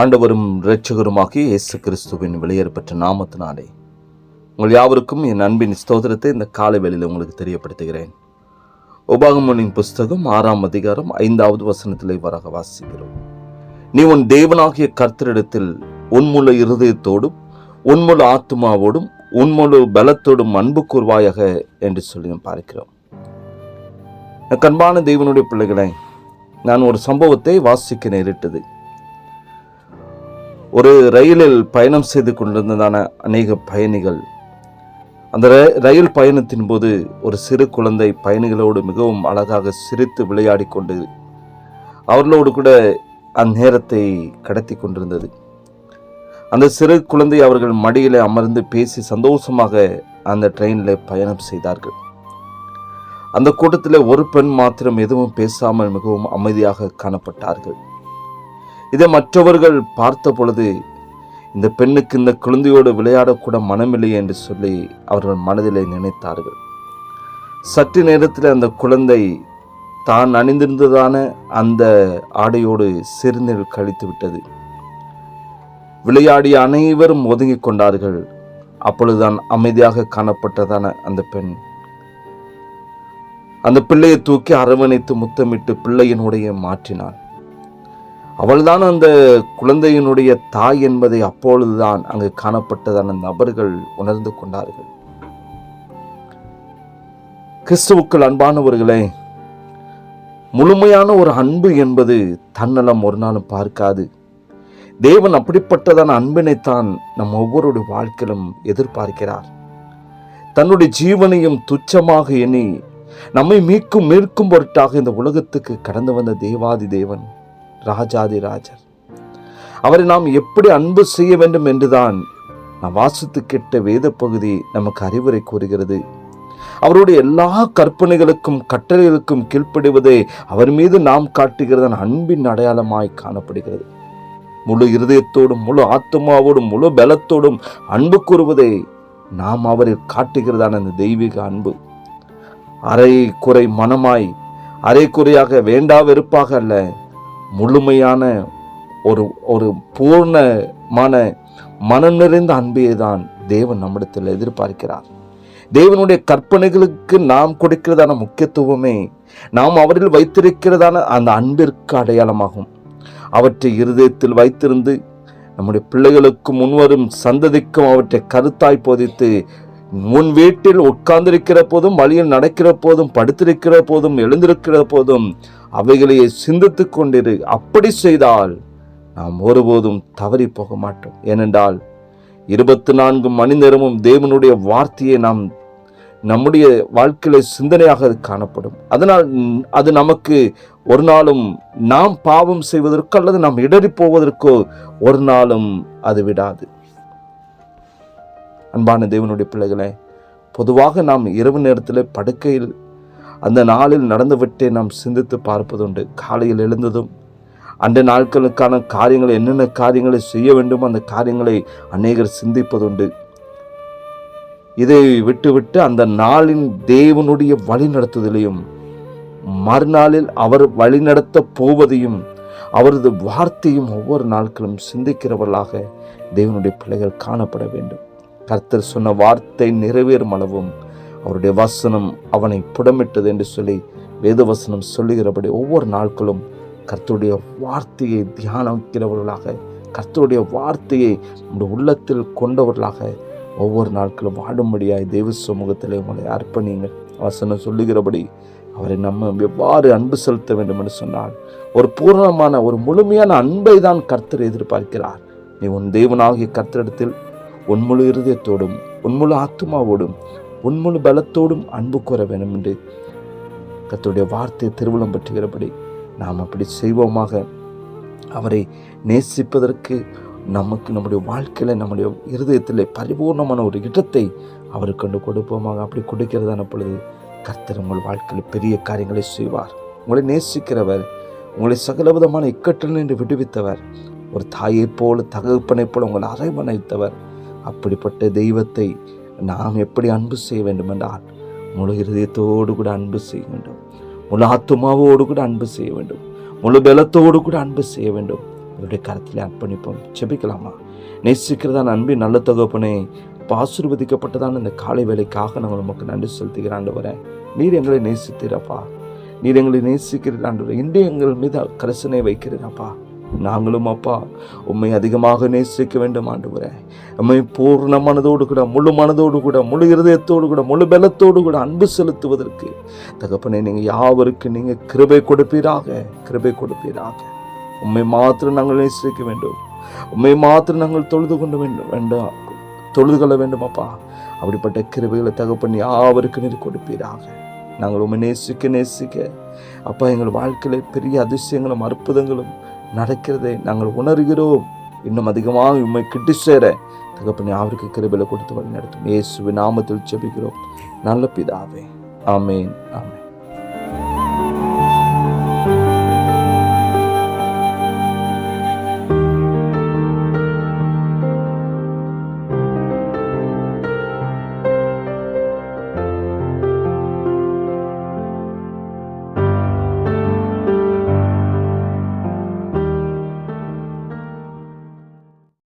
ஆண்டவரும் இரட்சகருமாகிய இயேசு கிறிஸ்துவின் வெளியேறப்பட்ட நாமத்தினாலே உங்கள் யாவருக்கும் என் அன்பின் ஸ்தோத்திரத்தை இந்த காலை வேளையில் உங்களுக்கு தெரியப்படுத்துகிறேன். உபாகமனின் புஸ்தகம் ஆறாம் அதிகாரம் ஐந்தாவது வசனத்திலே வராக வாசிக்கிறோம். நீ உன் தேவனாகிய கர்த்தரிடத்தில் உன்முழு இருதயத்தோடும் உன்முழு ஆத்துமாவோடும் உன்முழு பலத்தோடும் அன்பு கூர்வாயாக என்று சொல்லி நாம் பார்க்கிறோம். என் கண்பான தேவனுடைய பிள்ளைகளை நான் ஒரு சம்பவத்தை வாசிக்க நேரிட்டது. ஒரு ரயிலில் பயணம் செய்து கொண்டிருந்ததான அநேக பயணிகள். அந்த ர- ரயில் பயணத்தின் போது ஒரு சிறு குழந்தை பயணிகளோடு மிகவும் அழகாக சிரித்து விளையாடி கொண்டு அவர்களோடு கூட அந்நேரத்தை கடத்தி கொண்டிருந்தது. அந்த சிறு குழந்தை அவர்கள் மடியில் அமர்ந்து பேசி சந்தோஷமாக அந்த ட்ரெயினில் பயணம் செய்தார்கள். அந்த கூட்டத்தில் ஒரு பெண் மாத்திரம் எதுவும் பேசாமல் மிகவும் அமைதியாக காணப்பட்டார்கள். இதை மற்றவர்கள் பார்த்த பொழுது இந்த பெண்ணுக்கு இந்த குழந்தையோடு விளையாடக்கூட மனமில்லை என்று சொல்லி அவர்கள் மனதிலே நினைத்தார்கள். சற்று நேரத்தில் அந்த குழந்தை தான் அணிந்திருந்ததான அந்த ஆடையோடு சிறுநீர் கழித்து விட்டது. விளையாடிய அனைவரும் ஒதுங்கி கொண்டார்கள். அப்பொழுதுதான் அமைதியாக காணப்பட்டதான அந்த பெண். அந்த பிள்ளையை தூக்கி அரவணைத்து முத்தமிட்டு பிள்ளையினுடைய மாற்றினாள். அவள்தான் அந்த குழந்தையினுடைய தாய் என்பதை அப்பொழுதுதான் அங்கு காணப்பட்டதான நபர்கள் உணர்ந்து கொண்டார்கள். கிறிஸ்துவுக்கள் அன்பானவர்களே முழுமையான ஒரு அன்பு என்பது தன்னலம் ஒரு நாளும் பார்க்காது. தேவன் அப்படிப்பட்டதான அன்பினைத்தான் நம் ஒவ்வொருடைய வாழ்க்கையிலும் எதிர்பார்க்கிறார். தன்னுடைய ஜீவனையும் துச்சமாக எண்ணி நம்மை மீட்கும் மீட்கும் பொருட்டாக இந்த உலகத்துக்கு கடந்து வந்த தேவாதி தேவன் ராஜாதி ராஜர் அவரை நாம் எப்படி அன்பு செய்ய வேண்டும் என்றுதான் நாம் வாசித்து கெட்ட வேத பகுதி நமக்கு அறிவுரை கூறுகிறது. அவருடைய எல்லா கற்பனைகளுக்கும் கட்டளைகளுக்கும் கீழ்ப்படிவதே அவர் மீது நாம் காட்டுகிறதன் அன்பின் அடையாளமாய் காணப்படுகிறது. முழு இருதயத்தோடும் முழு ஆத்மாவோடும் முழு பலத்தோடும் அன்பு கூறுவதே நாம் அவரில் காட்டுகிறதான அந்த தெய்வீக அன்பு. அரை குறை மனமாய் அரை குறையாக வேண்டா வெறுப்பாக அல்ல முழுமையான ஒரு ஒரு பூர்ணமான மனம் நிறைந்த அன்பையை தான் தேவன் நம்மிடத்தில் எதிர்பார்க்கிறார். தேவனுடைய கற்பனைகளுக்கு நாம் கொடுக்கிறதான முக்கியத்துவமே நாம் அவரில் வைத்திருக்கிறதான அந்த அன்பிற்கு அடையாளமாகும். அவற்றை இருதயத்தில் வைத்திருந்து நம்முடைய பிள்ளைகளுக்கும் முன்வரும் சந்ததிக்கும் அவற்றை கருத்தாய் போதித்து உன் வீட்டில் உட்கார்ந்திருக்கிற போதும் வழியில் நடக்கிற போதும் படுத்திருக்கிற போதும் எழுந்திருக்கிற போதும் அவைகளையே சிந்தித்து கொண்டிரு. அப்படி செய்தால் நாம் ஒருபோதும் தவறி போக மாட்டோம். ஏனென்றால் இருபத்தி நான்கு மணி நேரமும் தேவனுடைய வார்த்தையை நாம் நம்முடைய வாழ்க்கையில சிந்தனையாக அது காணப்படும். அதனால் அது நமக்கு ஒரு நாளும் நாம் பாவம் செய்வதற்கோ அல்லது நாம் இடறி போவதற்கோ ஒரு நாளும் அது விடாது. அன்பான தேவனுடைய பிள்ளைகளே பொதுவாக நாம் இரவு நேரத்தில் படுக்கையில் அந்த நாளில் நடந்துவிட்டே நாம் சிந்தித்து பார்ப்பதுண்டு. காலையில் எழுந்ததும் அந்த நாட்களுக்கான காரியங்களை என்னென்ன காரியங்களை செய்ய வேண்டும் அந்த காரியங்களை அநேகர் சிந்திப்பதுண்டு. இதை விட்டுவிட்டு அந்த நாளின் தேவனுடைய வழி நடத்துதலையும் மறுநாளில் அவர் வழிநடத்த போவதையும் அவரது வார்த்தையும் ஒவ்வொரு நாட்களும் சிந்திக்கிறவர்களாக தேவனுடைய பிள்ளைகள் காணப்பட வேண்டும். கர்த்தர் சொன்ன வார்த்தை நிறைவேறும் அளவும். அவருடைய வசனம் அவனை புடமிட்டது என்று சொல்லி வேத வசனம் சொல்லுகிறபடி ஒவ்வொரு நாட்களும் கர்த்தருடைய வார்த்தையை தியானிக்கிறவர்களாக கர்த்தருடைய வார்த்தையை நம்முடைய உள்ளத்தில் கொண்டவர்களாக ஒவ்வொரு நாட்களும் வாடும்படியாய் தெய்வ சமூகத்தில் உங்களை அர்ப்பணியுங்கள். வசனம் சொல்லுகிறபடி அவரை நம்ம எவ்வாறு அன்பு செலுத்த வேண்டும் என்று சொன்னால் ஒரு பூரணமான ஒரு முழுமையான அன்பை தான் கர்த்தர் எதிர்பார்க்கிறார். நீ உன் தேவனாகிய கர்த்தரிடத்தில் உன் முழு இருதயத்தோடும் உன் முழு ஆத்மாவோடும் உன் முழு பலத்தோடும் அன்பு கூற வேண்டும் என்று கத்துடைய வார்த்தை திருவிழம் பற்றுகிறபடி நாம் அப்படி செய்வோமாக. அவரை நேசிப்பதற்கு நமக்கு நம்முடைய வாழ்க்கையில் நம்முடைய இருதயத்தில் பரிபூர்ணமான ஒரு இடத்தை அவருக்கு கொண்டு கொடுப்போமாக. அப்படி கொடுக்கிறதான பொழுது கர்த்தர் உங்கள் வாழ்க்கையில் பெரிய காரியங்களை செய்வார். உங்களை நேசிக்கிறவர் உங்களை சகலவிதமான இக்கட்டில் நின்று விடுவித்தவர் ஒரு தாயைப் போல தகப்பனைப் போல உங்களை அரவணைத்தவர். அப்படிப்பட்ட தெய்வத்தை நாம் எப்படி அன்பு செய்ய வேண்டும் என்றால் முழு இருதயத்தோடு கூட அன்பு செய்ய வேண்டும். முழு ஆத்துமாவோடு கூட அன்பு செய்ய வேண்டும். முழு பலத்தோடு கூட அன்பு செய்ய வேண்டும். அவருடைய கருத்தில் அர்ப்பணிப்போம். செபிக்கலாமா நேசிக்கிறதான அன்பின் நல்ல தகப்பனே அப்ப இந்த காலை வேலைக்காக நாங்கள் நமக்கு நன்றி செலுத்துகிறாண்டு வரேன் நீர் எங்களை நேசித்தீரப்பா நீர் எங்களை நேசிக்கிறீர் ஆண்டவரே. இன்று எங்கள் மீது கரசனை வைக்கிறீரப்பா நாங்களும் அப்பா உண்மை அதிகமாக நேசிக்க வேண்டும் ஆண்டவரே. உண்மை பூர்ண மனதோடு கூட முழு மனதோடு கூட முழு இருதயத்தோடு கூட முழு பலத்தோடு கூட அன்பு செலுத்துவதற்கு தகப்பனே நீங்கள் யாவருக்கு நீங்கள் கிருபை கொடுப்பீராக கிருபை கொடுப்பீராக. உண்மை மாத்திரம் நாங்கள் நேசிக்க வேண்டும். உண்மை மாத்திரம் நாங்கள் தொழுது கொண்டு வேண்டும் வேண்டாம் தொழுது கொள்ள வேண்டும் அப்பா. அப்படிப்பட்ட கிருபைகளை தகப்பன் யாவருக்கு நீர் கொடுப்பீராக. நாங்கள் உண்மை நேசிக்க நேசிக்க அப்பா எங்கள் வாழ்க்கையில் பெரிய அதிசயங்களும் அற்புதங்களும் நடக்கிறதை நாங்கள் உணர்கிறோம். இன்னும் அதிகமாக உண்மை கிட்டு சேர தகப்பனை அவருக்கு கிருபையில் கொடுத்து வழி நடத்தும் இயேசுவின் நாமத்தில் செபிக்கிறோம் நல்ல பிதாவே. ஆமேன். ஆமேன்.